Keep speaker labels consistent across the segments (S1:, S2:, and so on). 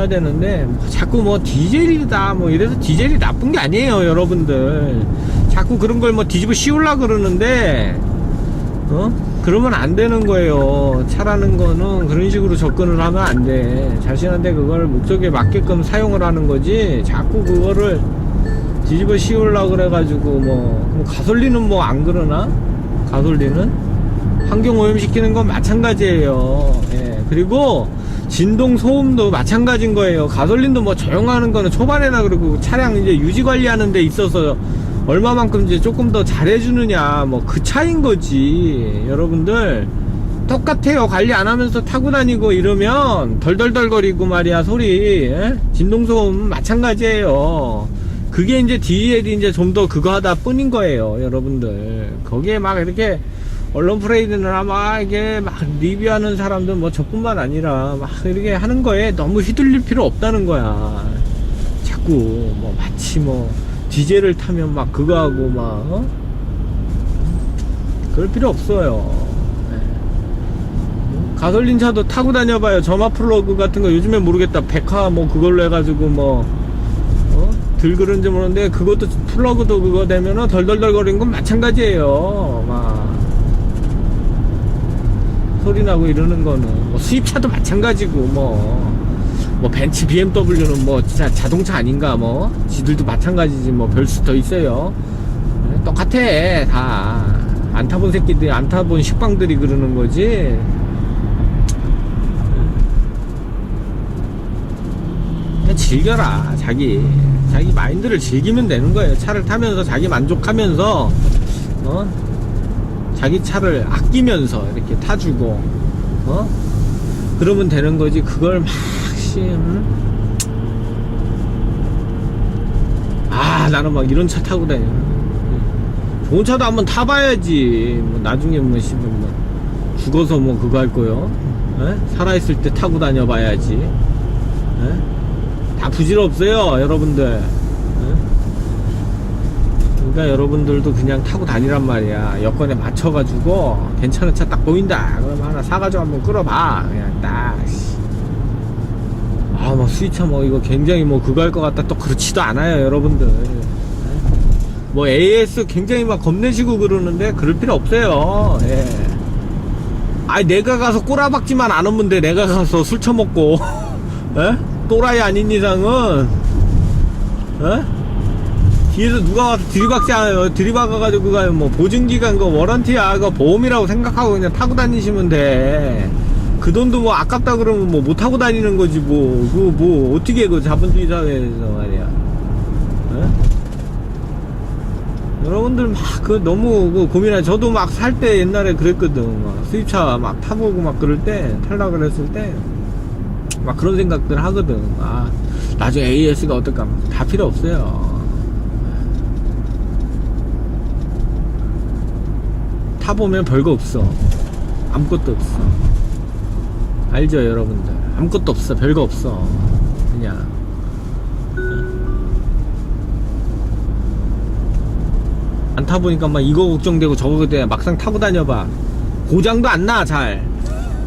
S1: 해야 되는데 뭐 자꾸 뭐 디젤이다 뭐 이래서 디젤이 나쁜 게 아니에요 여러분들. 자꾸 그런 걸 뭐 뒤집어 씌우려 그러는데 어? 그러면 안 되는 거예요. 차라는 거는 그런 식으로 접근을 하면 안 돼. 자신한테 그걸 목적에 맞게끔 사용을 하는 거지. 자꾸 그거를 뒤집어 씌우려 그래 가지고 뭐, 뭐 가솔린은 뭐 안 그러나? 가솔린은? 환경 오염시키는 건 마찬가지예요. 예. 그리고 진동 소음도 마찬가지인 거예요. 가솔린도 뭐 조용하는 거는 초반에나 그러고 차량 이제 유지 관리하는 데 있어서 얼마만큼 이제 조금 더 잘해주느냐 뭐 그 차인 거지. 여러분들 똑같아요. 관리 안 하면서 타고 다니고 이러면 덜덜덜거리고 말이야 소리. 예? 진동 소음 마찬가지예요. 그게 이제 DL이 이제 좀 더 그거 하다 뿐인 거예요, 여러분들. 거기에 막 이렇게 언론 프레이드나 막 이게 막 리뷰하는 사람들 뭐 저뿐만 아니라 막 이렇게 하는 거에 너무 휘둘릴 필요 없다는 거야. 자꾸 뭐 마치 뭐 디젤을 타면 막 그거 하고 막 어? 그럴 필요 없어요. 네. 가솔린 차도 타고 다녀봐요. 점화 플러그 같은 거 요즘에 모르겠다. 백화 뭐 그걸로 해가지고 뭐 어? 들 그런지 모르는데 그것도 플러그도 그거 되면은 덜덜덜 거리는 건 마찬가지예요. 막 소리 나고 이러는 거는 뭐 수입차도 마찬가지고 뭐. 뭐 벤츠 BMW는 뭐 진짜 자동차 아닌가 뭐. 지들도 마찬가지지 뭐 별수 더 있어요. 네, 똑같아 다. 안 타본 새끼들이 안 타본 식빵들이 그러는 거지. 그냥 즐겨라 자기. 자기 마인드를 즐기면 되는 거예요. 차를 타면서 자기 만족하면서 어 자기 차를 아끼면서 이렇게 타주고 어 그러면 되는 거지 그걸 막씨 음? 아 나는 막 이런 차 타고 다녀 좋은 차도 한번 타봐야지 뭐 나중에 뭐 씨발 뭐 죽어서 뭐 그거 할 거요 에? 살아있을 때 타고 다녀봐야지 에? 다 부질없어요 여러분들 에? 그러니까 여러분들도 그냥 타고 다니란 말이야. 여건에 맞춰가지고 괜찮은 차 딱 보인다. 그러면 하나 사가지고 한번 끌어봐. 그냥 딱 아, 막 수위차 뭐 이거 굉장히 뭐 그거 할 것 같다. 또 그렇지도 않아요 여러분들. 뭐 AS 굉장히 막 겁내시고 그러는데 그럴 필요 없어요. 예. 아니 내가 가서 꼬라박지만 안 오면 돼. 내가 가서 술 처먹고. 예? 또라이 아닌 이상은. 예? 뒤에서 누가 와서 들이박지 들이박아가지고 가요 뭐 보증기간 거 워런티야 그거 보험이라고 생각하고 그냥 타고 다니시면 돼. 그 돈도 뭐 아깝다 그러면 뭐 못 타고 다니는 거지 뭐. 그뭐 어떻게 그 자본주의 사회에서 말이야. 예? 여러분들 막 그 너무 그 고민해 저도 막 살 때 옛날에 그랬거든. 막 수입차 막 타보고 막 그럴 때 탈라 그랬을 때 막 그런 생각들 하거든. 아 나중에 AS가 어떨까 다 필요 없어요 타보면 별거 없어. 아무것도 없어. 알죠 여러분들? 아무것도 없어. 별거 없어. 그냥. 안 타보니까 막 이거 걱정되고 저거 돼 막상 타고 다녀봐. 고장도 안 나 잘.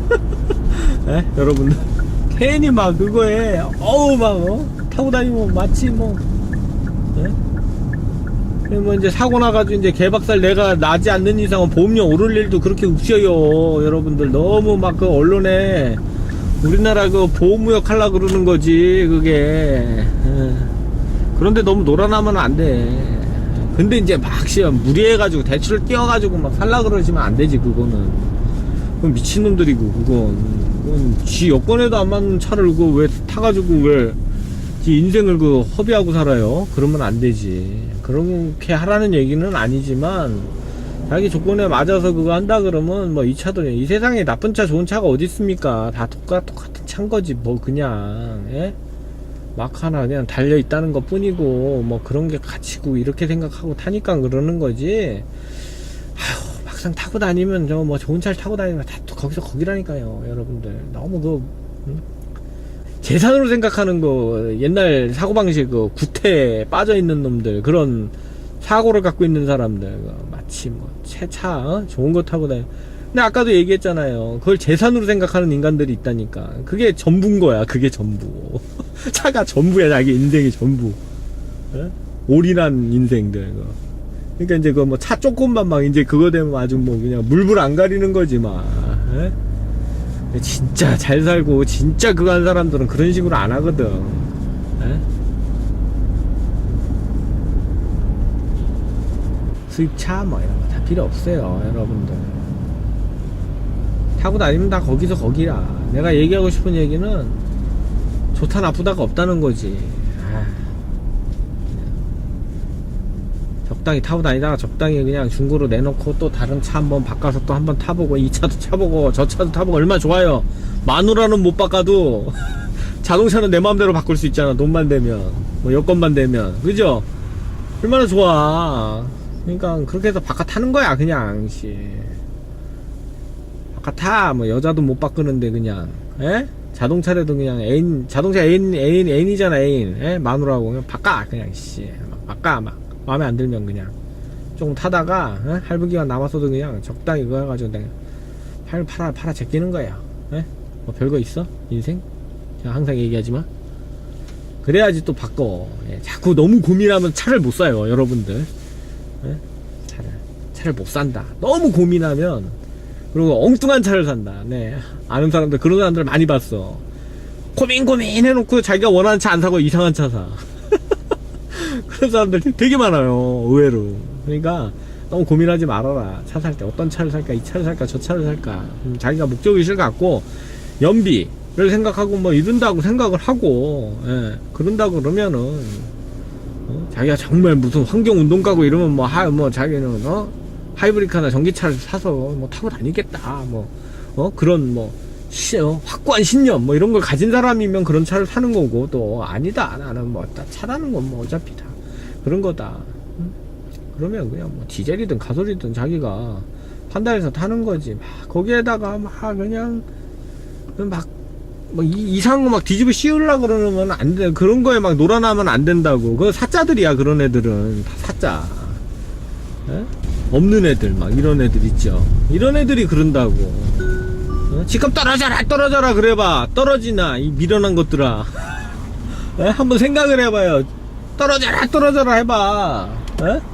S1: 에? 여러분들. 괜히 막 그거에 어우 막 어? 타고 다니면 마치 뭐 에? 뭐 이제 사고 나가지고 이제 개박살 내가 나지 않는 이상은 보험료 오를 일도 그렇게 없어요 여러분들. 너무 막 그 언론에 우리나라 그 보험무역 하려 그러는 거지 그게. 에. 그런데 너무 놀아나면 안 돼. 근데 이제 막 시험 무리해가지고 대출을 끼워가지고 막 살라 그러시면 안 되지 그거는. 그건 미친놈들이고 그건, 그건 지 여권에도 안 맞는 차를 그 왜 타가지고 왜 지 인생을 그 허비하고 살아요? 그러면 안 되지 그렇게 하라는 얘기는 아니지만 자기 조건에 맞아서 그거 한다 그러면 뭐 이 차도 이 세상에 나쁜 차 좋은 차가 어디 있습니까 다 똑같, 똑같은 차인 거지 뭐 그냥 예? 막 하나 그냥 달려 있다는 것 뿐이고 뭐 그런 게 가치고 이렇게 생각하고 타니까 그러는 거지 아휴 막상 타고 다니면 저 뭐 좋은 차를 타고 다니면 다또 거기서 거기라니까요 여러분들 너무 그 음? 재산으로 생각하는 거 옛날 사고방식 그 구태에 빠져 있는 놈들 그런 사고를 갖고 있는 사람들 그 마치 뭐 채차 어? 좋은 거 타고 다니 근데 아까도 얘기했잖아요. 그걸 재산으로 생각하는 인간들이 있다니까. 그게 전부인 거야. 그게 전부. 차가 전부야. 자기 인생이 전부. 예? 올인한 인생들. 그거. 그러니까 이제 그 뭐 차 조금만 막 이제 그거 되면 아주 뭐 그냥 물불 안 가리는 거지 막. 예? 진짜 잘 살고 진짜 그거 한 사람들은 그런 식으로 안 하거든. 예? 수입차 뭐 이런 거 다 필요 없어요, 여러분들. 타고 다니면 다 거기서 거기라. 내가 얘기하고 싶은 얘기는 좋다 나쁘다가 없다는 거지. 아, 적당히 타고 다니다가 적당히 그냥 중고로 내놓고 또 다른 차 한번 바꿔서 또 한번 타보고 이 차도 타보고 저 차도 타보고 얼마나 좋아요. 마누라는 못 바꿔도 자동차는 내 마음대로 바꿀 수 있잖아. 돈만 되면 뭐 여건만 되면 그죠? 얼마나 좋아. 그러니까 그렇게 해서 바꿔 타는 거야 그냥 씨. 바꿔 타. 뭐 여자도 못 바꾸는데 그냥. 에? 자동차라도 그냥 애인 자동차 애인 애인 애인이잖아 애인. 에? 마누라고 그냥 바꿔 그냥 씨. 막 바꿔 막 마음에 안 들면 그냥 조금 타다가 에? 할부 기간 남았어도 그냥 적당히 그거 해가지고 그냥 팔 팔아 팔아 제끼는 거야. 에? 뭐 별거 있어? 인생? 항상 얘기하지만 그래야지 또 바꿔. 예, 자꾸 너무 고민하면 차를 못 사요, 여러분들. 예? 차를 차를 못 산다. 너무 고민하면 그리고 엉뚱한 차를 산다. 네, 아는 사람들 그런 사람들 많이 봤어. 고민 고민 해놓고 자기가 원하는 차 안 사고 이상한 차 사. 그런 사람들 되게 많아요, 의외로. 그러니까 너무 고민하지 말아라. 차 살 때 어떤 차를 살까, 이 차를 살까, 저 차를 살까. 음, 자기가 목적의식을 갖고 연비를 생각하고 뭐 이런다고 생각을 하고, 예, 그런다고 그러면은 어? 자기가 정말 무슨 환경 운동 가고 이러면 뭐, 하, 뭐, 자기는, 어? 하이브리카나 전기차를 사서 뭐 타고 다니겠다. 뭐, 어? 그런 뭐, 시, 어? 확고한 신념, 뭐 이런 걸 가진 사람이면 그런 차를 사는 거고, 또, 아니다. 나는 뭐, 다 차라는 건 뭐 어차피 다 그런 거다. 응? 그러면 그냥 뭐, 디젤이든 가솔이든 자기가 판단해서 타는 거지. 막, 거기에다가 막, 그냥, 막, 뭐 이, 이상한 거 막 뒤집어 씌우려고 그러면 안 돼. 그런 거에 막 놀아나면 안 된다고. 그거 사자들이야, 그런 애들은. 다 사자. 예? 없는 애들, 막 이런 애들 있죠. 이런 애들이 그런다고. 어? 지금 떨어져라, 떨어져라, 그래봐. 떨어지나, 이 미련한 것들아. 예? 한번 생각을 해봐요. 떨어져라, 떨어져라 해봐. 예?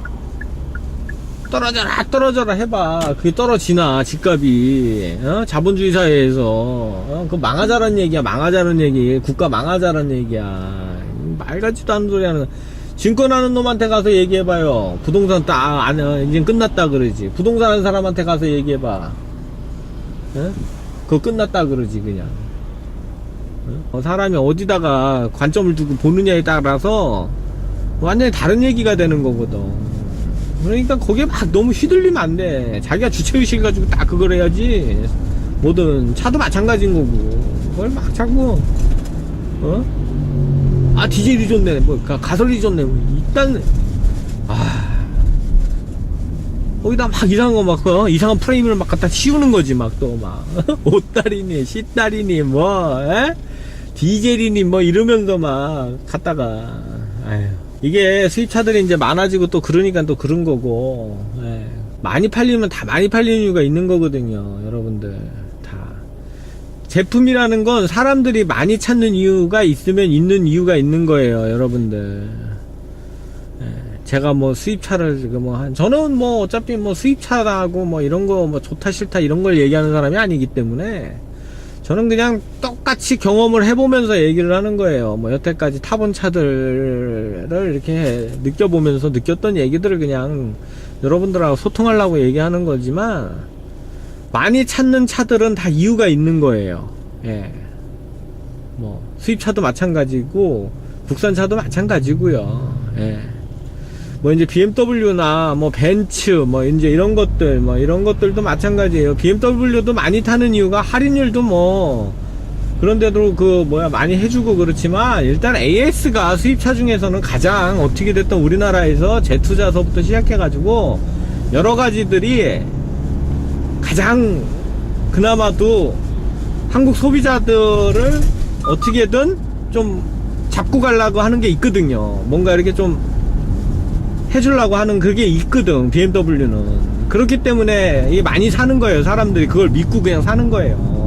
S1: 떨어져라 떨어져라 해봐 그게 떨어지나 집값이 어? 자본주의 사회에서 어? 그 망하자는 얘기야 망하자는 얘기 국가 망하자는 얘기야 말 같지도 않은 소리 하는 증권하는 놈한테 가서 얘기해봐요 부동산 딱안 이제 끝났다 그러지 부동산 하는 사람한테 가서 얘기해봐 어? 그거 끝났다 그러지 그냥 어? 사람이 어디다가 관점을 두고 보느냐에 따라서 완전히 다른 얘기가 되는 거거든 그러니까 거기에 막 너무 휘둘리면 안 돼. 자기가 주체의식 가지고 딱 그걸 해야지. 뭐든 차도 마찬가지인 거고. 그걸 막 자꾸, 어? 아, 디젤이 좋네. 뭐, 가, 가솔이 좋네. 뭐, 일단, 아. 거기다 막 이상한 거 막, 어? 이상한 프레임을 막 갖다 씌우는 거지, 막 또 막. 옷다리니, 시다리니, 뭐, 에? 디젤이니, 뭐 이러면서 막 갖다가, 아휴. 이게 수입차들이 이제 많아지고 또 그러니까 또 그런 거고 예. 많이 팔리면 다 많이 팔리는 이유가 있는 거거든요 여러분들 다 제품이라는 건 사람들이 많이 찾는 이유가 있으면 있는 이유가 있는 거예요 여러분들 예. 제가 뭐 수입차를 지금 뭐한 저는 뭐 어차피 뭐 수입차라고 뭐 이런 거 뭐 좋다 싫다 이런 걸 얘기하는 사람이 아니기 때문에 저는 그냥 똑같이 경험을 해보면서 얘기를 하는 거예요. 뭐 여태까지 타본 차들을 이렇게 느껴보면서 느꼈던 얘기들을 그냥 여러분들하고 소통하려고 얘기하는 거지만 많이 찾는 차들은 다 이유가 있는 거예요. 예. 뭐 수입차도 마찬가지고 국산차도 마찬가지고요. 예. 뭐 이제 BMW나 뭐 벤츠 뭐 이제 이런 것들 뭐 이런 것들도 마찬가지예요. BMW도 많이 타는 이유가 할인율도 뭐 그런데도 그 뭐야 많이 해주고 그렇지만 일단 AS가 수입차 중에서는 가장 어떻게 됐든 우리나라에서 재투자서부터 시작해가지고 여러 가지들이 가장 그나마도 한국 소비자들을 어떻게든 좀 잡고 가려고 하는 게 있거든요. 뭔가 이렇게 좀 해주려고 하는 그게 있거든 BMW는. 그렇기 때문에 이게 많이 사는 거예요 사람들이. 그걸 믿고 그냥 사는 거예요.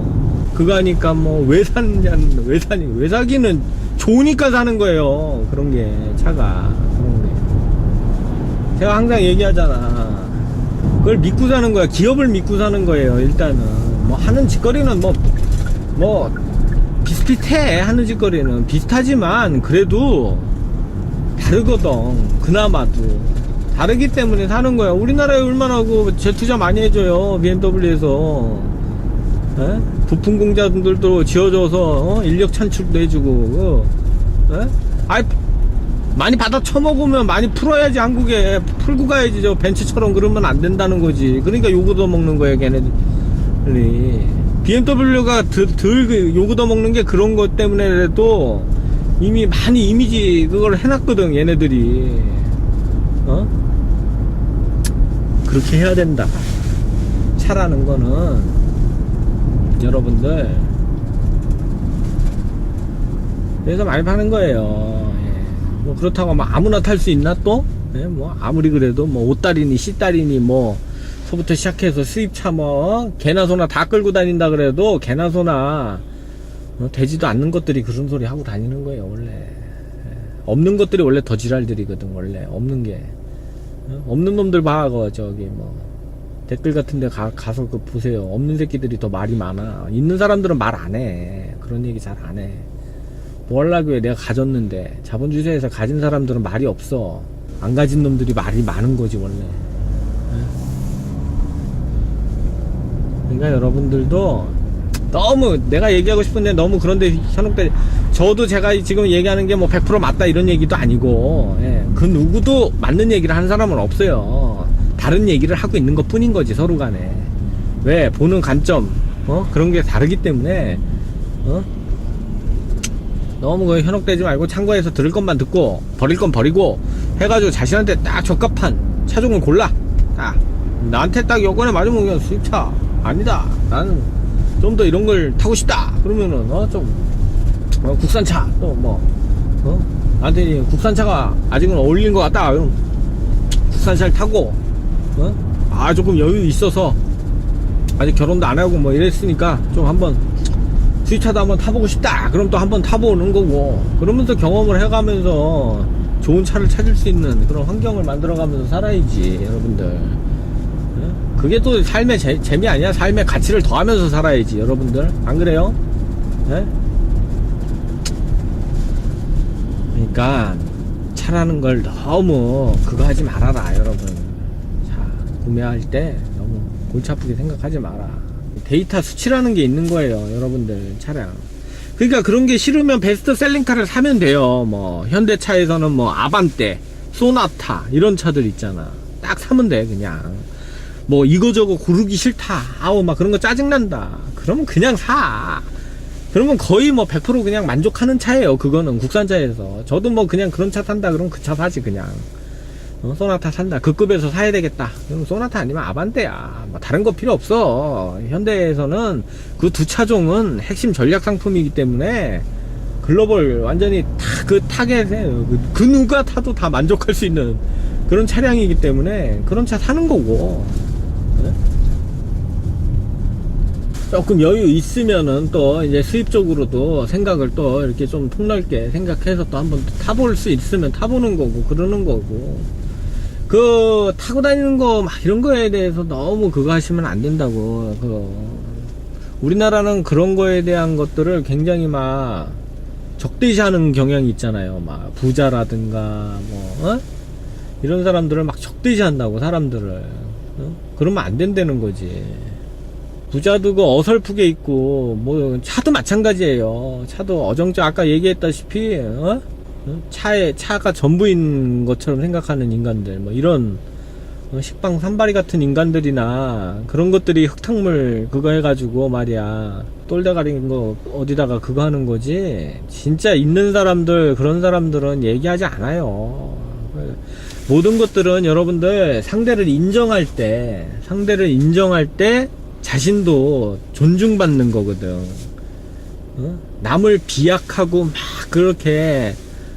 S1: 그거 하니까 뭐 왜 사느냐는 왜 사니 왜 사기는 좋으니까 사는 거예요 그런 게 차가. 그런 게. 제가 항상 얘기하잖아. 그걸 믿고 사는 거야 기업을 믿고 사는 거예요 일단은. 뭐 하는 짓거리는 뭐뭐 비슷비슷해 하는 짓거리는. 비슷하지만 그래도 다르거든 그나마도 다르기 때문에 사는 거야 우리나라에 얼마나 그 재투자 많이 해줘요 BMW에서 에? 부품 공장들도 지어줘서 어? 인력 찬출도 해주고 어? 에? 아이 많이 받아 처먹으면 많이 풀어야지 한국에 풀고 가야지 저 벤츠처럼 그러면 안 된다는 거지 그러니까 요구도 먹는 거야 걔네들이 BMW가 덜, 덜그 요구도 먹는 게 그런 것 때문에라도 이미 많이 이미지 그걸 해놨거든 얘네들이 어? 그렇게 해야 된다 차라는 거는 여러분들 그래서 많이 파는 거예요 예. 뭐 그렇다고 뭐 아무나 탈 수 있나 또? 예, 뭐 아무리 그래도 뭐 옷다리니 씨다리니 뭐 소부터 시작해서 수입차 뭐 개나 소나 다 끌고 다닌다 그래도 개나 소나 어, 되지도 않는 것들이 그런 소리 하고 다니는 거예요 원래 예. 없는 것들이 원래 더 지랄들이거든 원래 없는 게 어? 없는 놈들 봐, 그, 저기, 뭐. 댓글 같은 데 가, 가서 그 보세요. 없는 새끼들이 더 말이 많아. 있는 사람들은 말 안 해. 그런 얘기 잘 안 해. 뭐 하려고 해. 내가 가졌는데. 자본주의에서 가진 사람들은 말이 없어. 안 가진 놈들이 말이 많은 거지, 원래. 예? 그러니까 여러분들도 너무 내가 얘기하고 싶은데 너무 그런데 현혹돼 저도 제가 지금 얘기하는 게 뭐 100% 맞다 이런 얘기도 아니고 예, 그 누구도 맞는 얘기를 하는 사람은 없어요. 다른 얘기를 하고 있는 것 뿐인 거지 서로 간에. 왜? 보는 관점 어? 그런 게 다르기 때문에 어? 너무 그 현혹되지 말고 참고해서 들을 것만 듣고 버릴 건 버리고 해가지고 자신한테 딱 적합한 차종을 골라. 아 나한테 딱 여건에 맞으면 그냥 수입차. 아니다. 나는 좀 더 이런 걸 타고 싶다 그러면은 어좀 어, 국산차 또뭐 어? 나한테 이 국산차가 아직은 어울리는 것 같다 그럼 국산차를 타고 어? 아 조금 여유 있어서 아직 결혼도 안 하고 뭐 이랬으니까 좀 한번 수입차도 한번 타보고 싶다 그럼 또 한번 타보는 거고 그러면서 경험을 해가면서 좋은 차를 찾을 수 있는 그런 환경을 만들어가면서 살아야지 여러분들 어? 그게 또 삶의 재, 재미 아니야? 삶의 가치를 더하면서 살아야지 여러분들. 안 그래요? 네? 그러니까 차라는 걸 너무 그거 하지 말아라 여러분. 자 구매할 때 너무 골치 아프게 생각하지 마라. 데이터 수치라는 게 있는 거예요 여러분들 차량. 그러니까 그런 게 싫으면 베스트 셀링카를 사면 돼요. 뭐 현대차에서는 뭐 아반떼 소나타 이런 차들 있잖아. 딱 사면 돼 그냥 뭐 이거저거 고르기 싫다. 아우 막 그런 거 짜증난다. 그러면 그냥 사. 그러면 거의 뭐 100% 그냥 만족하는 차예요 그거는. 국산차에서. 저도 뭐 그냥 그런 차 산다 그럼 그 차 사지 그냥. 어, 소나타 산다. 그 급에서 사야 되겠다. 그럼 소나타 아니면 아반떼야. 뭐 다른 거 필요 없어. 현대에서는 그 두 차종은 핵심 전략 상품이기 때문에 글로벌 완전히 다 그 타겟에 그, 그 누가 타도 다 만족할 수 있는 그런 차량이기 때문에 그런 차 사는 거고 네? 조금 여유 있으면은 또 이제 수입적으로도 생각을 또 이렇게 좀 폭넓게 생각해서 또 한번 타볼 수 있으면 타보는 거고 그러는 거고 그 타고 다니는 거 막 이런 거에 대해서 너무 그거 하시면 안 된다고 그 우리나라는 그런 거에 대한 것들을 굉장히 막 적대시하는 경향이 있잖아요 막 부자라든가 뭐 어? 이런 사람들을 막 적대시한다고 사람들을 어? 그러면 안 된다는 거지. 부자도 그 어설프게 있고 뭐 차도 마찬가지예요. 차도 어정쩡 아까 얘기했다시피 어? 어? 차에 차가 전부인 것처럼 생각하는 인간들 뭐 이런 어, 식빵 산바리 같은 인간들이나 그런 것들이 흙탕물 그거 해가지고 말이야. 똘대가리인 거 어디다가 그거 하는 거지? 진짜 있는 사람들 그런 사람들은 얘기하지 않아요 모든 것들은 여러분들 상대를 인정할 때 상대를 인정할 때 자신도 존중받는 거거든 어? 남을 비약하고 막 그렇게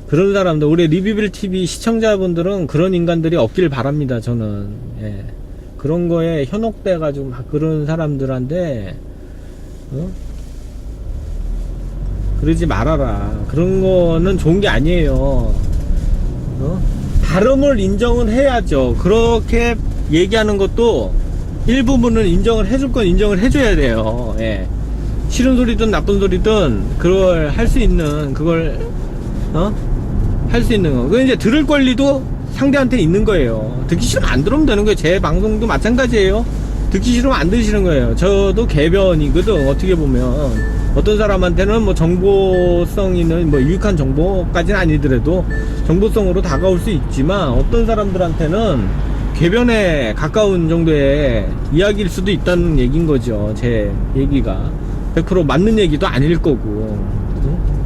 S1: 그런 사람들 우리 리뷰빌 TV 시청자분들은 그런 인간들이 없길 바랍니다 저는 예. 그런 거에 현혹돼 가지고 막 그런 사람들한테 어? 그러지 말아라. 그런 거는 좋은 게 아니에요. 어? 다름을 인정은 해야죠. 그렇게 얘기하는 것도 일부분은 인정을 해줄 건 인정을 해줘야 돼요. 예. 싫은 소리든 나쁜 소리든 그걸 할 수 있는 그걸 어? 할 수 있는 거. 그 이제 들을 권리도 상대한테 있는 거예요. 듣기 싫으면 안 들으면 되는 거예요. 제 방송도 마찬가지예요. 듣기 싫으면 안 들으시는 거예요. 저도 개변이거든. 어떻게 보면 어떤 사람한테는 뭐 정보성 있는 뭐 유익한 정보까지는 아니더라도 정보성으로 다가올 수 있지만 어떤 사람들한테는 궤변에 가까운 정도의 이야기일 수도 있다는 얘기인 거죠. 제 얘기가 100% 맞는 얘기도 아닐 거고.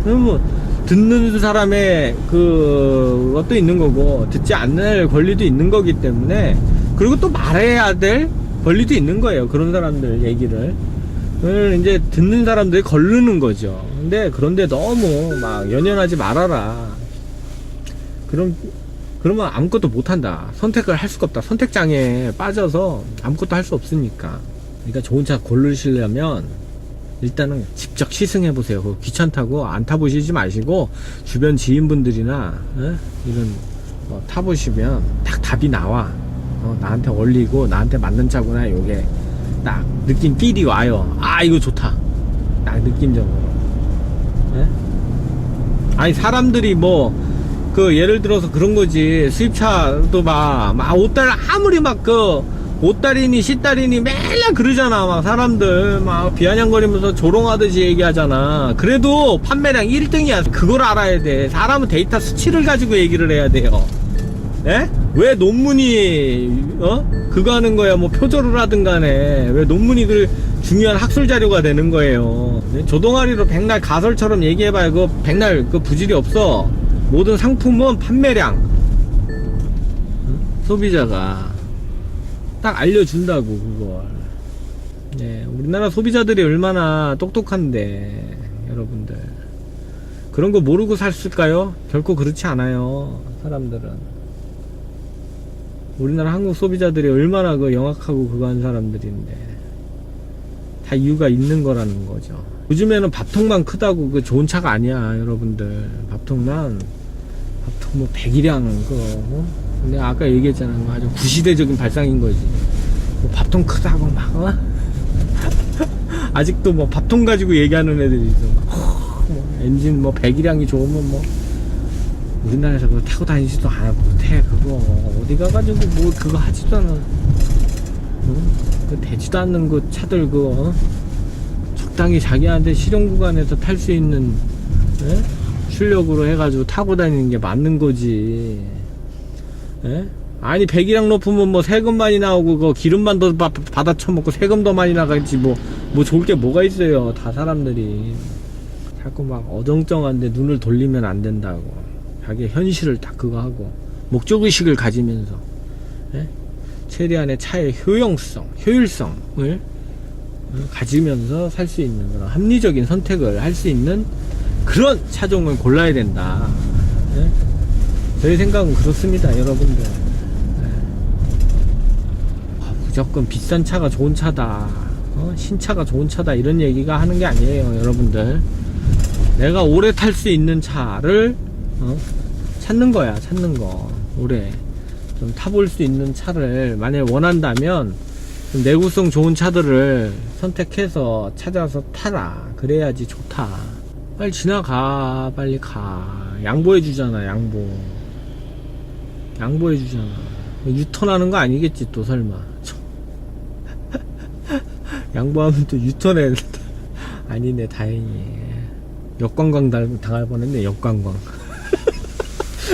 S1: 뭐 듣는 사람의 그 것도 있는 거고 듣지 않을 권리도 있는 거기 때문에 그리고 또 말해야 될 권리도 있는 거예요. 그런 사람들 얘기를. 이제 듣는 사람들이 걸르는 거죠. 근데 그런데 너무 막 연연하지 말아라. 그럼 그러면 아무것도 못 한다. 선택을 할 수가 없다. 선택장애에 빠져서 아무것도 할 수 없으니까. 그러니까 좋은 차 고르시려면 일단은 직접 시승해 보세요. 귀찮다고 안 타보시지 마시고 주변 지인분들이나 어? 이런 뭐 타보시면 딱 답이 나와. 어, 나한테 어울리고 나한테 맞는 차구나. 요게 딱 느낌 삘이 와요. 아 이거 좋다. 딱 느낌적으로. 예? 아니 사람들이 뭐 그 예를 들어서 그런 거지 수입차도 막, 막 옷달 아무리 막 그 옷달이니 시달이니 맨날 그러잖아 막 사람들 막 비아냥거리면서 조롱하듯이 얘기하잖아 그래도 판매량 1등이야 그걸 알아야 돼 사람은 데이터 수치를 가지고 얘기를 해야 돼요 예? 왜 논문이 어? 그거 하는 거야? 뭐 표절을 하든 간에 왜 논문이 그 중요한 학술 자료가 되는 거예요? 네? 조동아리로 백날 가설처럼 얘기해봐요. 그 백날 그 부질이 없어. 모든 상품은 판매량. 응? 소비자가 딱 알려준다고 그걸. 네, 우리나라 소비자들이 얼마나 똑똑한데 여러분들. 그런 거 모르고 샀을까요? 결코 그렇지 않아요 사람들은 우리나라 한국 소비자들이 얼마나 그 영악하고 그거 한 사람들인데 다 이유가 있는 거라는 거죠. 요즘에는 밥통만 크다고 그 좋은 차가 아니야 여러분들. 밥통만 밥통 뭐 백이량 그거 어? 내가 아까 얘기했잖아. 뭐 아주 구시대적인 발상인 거지. 뭐 밥통 크다고 막 어? 아직도 뭐 밥통 가지고 얘기하는 애들이 있어. 막, 뭐 엔진 뭐 배기량이 좋으면 뭐 우리나라에서 그거 타고 다니지도 않아 못해 그거 어디 가가지고 뭐 그거 하지도 않아 응? 그 되지도 않는 그 차들 어? 적당히 자기한테 실용 구간에서 탈 수 있는 예? 출력으로 해가지고 타고 다니는 게 맞는 거지 예? 아니 배기량 높으면 뭐 세금 많이 나오고 그 기름만 더 바- 받아 처먹고 세금 더 많이 나가지 뭐 뭐 좋을 게 뭐가 있어요 다 사람들이 자꾸 막 어정쩡한데 눈을 돌리면 안 된다고 자기 현실을 다 그거 하고 목적의식을 가지면서 예? 최대한의 차의 효용성 효율성을 어, 가지면서 살 수 있는 그런 합리적인 선택을 할 수 있는 그런 차종을 골라야 된다 예? 저희 생각은 그렇습니다 여러분들 예. 아, 무조건 비싼 차가 좋은 차다 어? 신차가 좋은 차다 이런 얘기가 하는 게 아니에요 여러분들 내가 오래 탈 수 있는 차를 어? 찾는 거야 찾는 거. 오래 좀 타볼 수 있는 차를 만약에 원한다면 좀 내구성 좋은 차들을 선택해서 찾아서 타라. 그래야지 좋다. 빨리 지나가 빨리 가. 양보해 주잖아 양보. 양보해 주잖아. 유턴하는 거 아니겠지 또 설마. 양보하면 또 유턴해. 아니네 다행히 역관광 달- 당할 뻔했네 역관광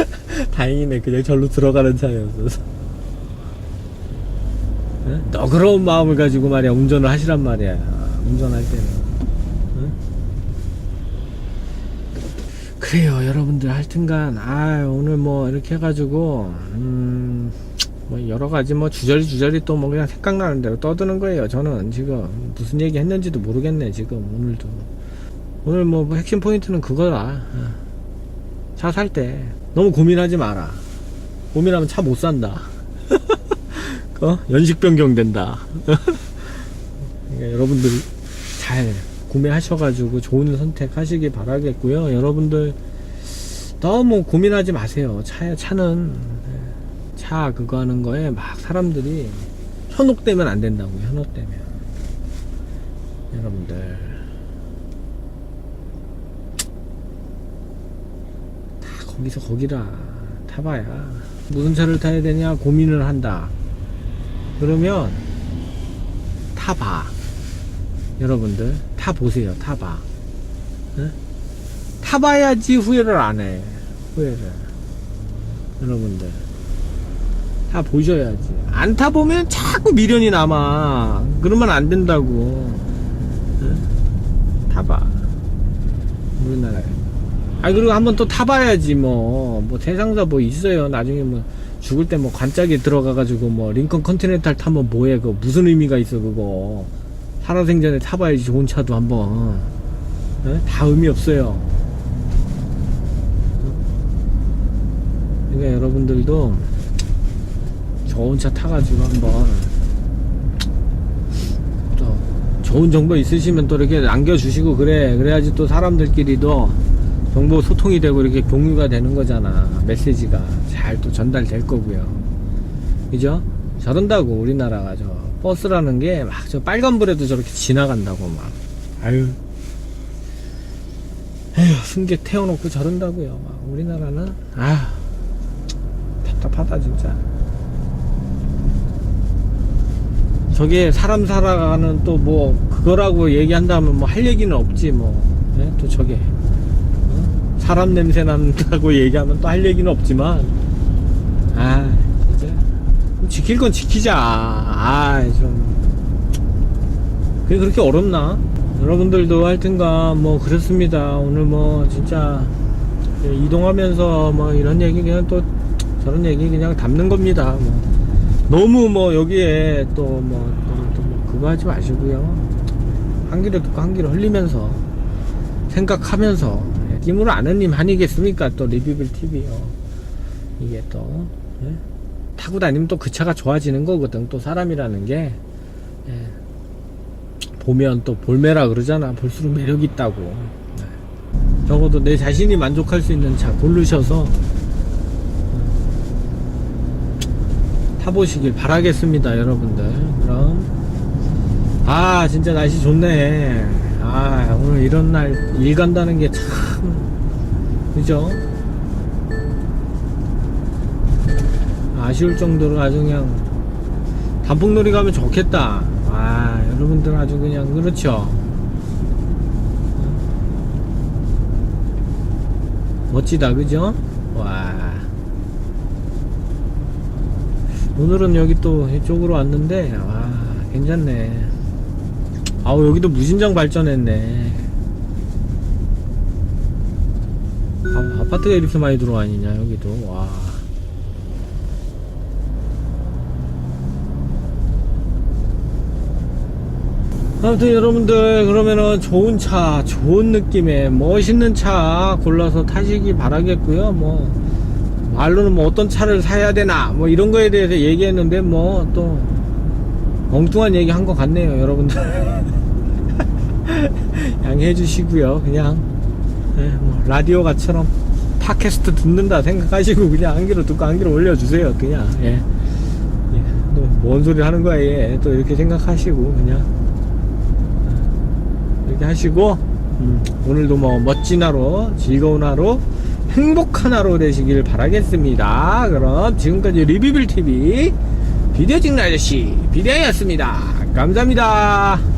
S1: 다행이네. 그냥 절로 들어가는 차였어서. 응? 너그러운 마음을 가지고 말이야. 운전을 하시란 말이야. 운전할 때는. 응? 그래요. 여러분들 하여튼간. 아 오늘 뭐 이렇게 해가지고 음, 뭐 여러 가지 뭐 주저리 주저리 또 뭐 그냥 생각나는 대로 떠드는 거예요 저는 지금. 무슨 얘기 했는지도 모르겠네 지금 오늘도. 오늘 뭐 핵심 포인트는 그거라 차 살 때 너무 고민하지 마라 고민하면 차 못 산다 어? 연식 변경된다. 그러니까 여러분들 잘 구매하셔가지고 좋은 선택하시기 바라겠고요. 여러분들 너무 고민하지 마세요. 차, 차는 차 그거 하는 거에 막 사람들이 현혹되면 안 된다고요. 현혹되면 여러분들 거기서 거기라 타봐야 무슨 차를 타야 되냐 고민을 한다. 그러면 타봐. 여러분들 타보세요. 타봐. 응? 타봐야지 후회를 안 해. 후회를. 여러분들. 타 보셔야지. 안 타보면 자꾸 미련이 남아. 그러면 안 된다고. 응? 타봐. 우리나라에. 아 그리고 한번 또 타봐야지 뭐. 뭐 세상사 뭐 있어요. 나중에 뭐 죽을 때 뭐 관짝에 들어가가지고 뭐 링컨 컨티넨탈 타면 뭐해. 그거 무슨 의미가 있어 그거. 살아생전에 타봐야지 좋은 차도 한번. 예? 다 의미 없어요. 그러니까 여러분들도 좋은 차 타가지고 한번 또 좋은 정보 있으시면 또 이렇게 남겨주시고 그래 그래야지 또 사람들끼리도 정보 소통이 되고 이렇게 공유가 되는 거잖아. 메시지가 잘 또 전달될 거고요. 그죠? 저런다고 우리나라가 저 버스라는 게 막 저 빨간불에도 저렇게 지나간다고 막. 아유. 에휴 승객 태워놓고 저런다고요. 막 우리나라는? 아 답답하다 진짜. 저게 사람 살아가는 또 뭐 그거라고 얘기한다면 뭐 할 얘기는 없지 뭐. 또 저게. 어? 사람 냄새 난다고 얘기하면 또 할 얘기는 없지만 아 진짜 지킬 건 지키자. 아좀. 그게 그렇게 어렵나? 여러분들도 하여튼간 뭐 그렇습니다. 오늘 뭐 진짜 이동하면서 뭐 이런 얘기 그냥 또 저런 얘기 그냥 담는 겁니다. 뭐 너무 뭐 여기에 또뭐 또뭐 그거 하지 마시고요. 한 귀로 듣고 한 귀로 흘리면서 생각하면서 김으로 아는 님 아니겠습니까? 또 리뷰빌 TV요. 이게 또 예? 타고 다니면 또 그 차가 좋아지는 거거든. 또 사람이라는 게. 예. 보면 또 볼매라 그러잖아. 볼수록 매력 있다고. 네. 적어도 내 자신이 만족할 수 있는 차 고르셔서 타보시길 바라겠습니다 여러분들. 그럼. 아 진짜 날씨 좋네 아 오늘 이런 날 일 간다는 게 참 그죠? 아쉬울 정도로 아주 그냥 단풍놀이 가면 좋겠다. 아 여러분들 아주 그냥 그렇죠? 멋지다 그죠? 와. 오늘은 여기 또 이쪽으로 왔는데 와 괜찮네 아우 여기도 무진장 발전했네. 아, 아파트가 이렇게 많이 들어와있냐 여기도. 와. 아무튼 여러분들 그러면은 좋은 차 좋은 느낌의 멋있는 차 골라서 타시기 바라겠고요. 뭐 말로는 뭐 어떤 차를 사야 되나 뭐 이런 거에 대해서 얘기했는데 뭐 또 엉뚱한 얘기 한 것 같네요 여러분들 양해해 주시고요 그냥 예, 뭐 라디오 가처럼 팟캐스트 듣는다 생각하시고 그냥 한 귀로 듣고 한 귀로 올려주세요 그냥 예. 예. 또뭔 소리 하는 거야 얘. 또 이렇게 생각하시고 그냥 이렇게 하시고 음, 오늘도 뭐 멋진 하루 즐거운 하루 행복한 하루 되시길 바라겠습니다 그럼 지금까지 리뷰빌TV 비디오 찍는 아저씨 비디오였습니다 감사합니다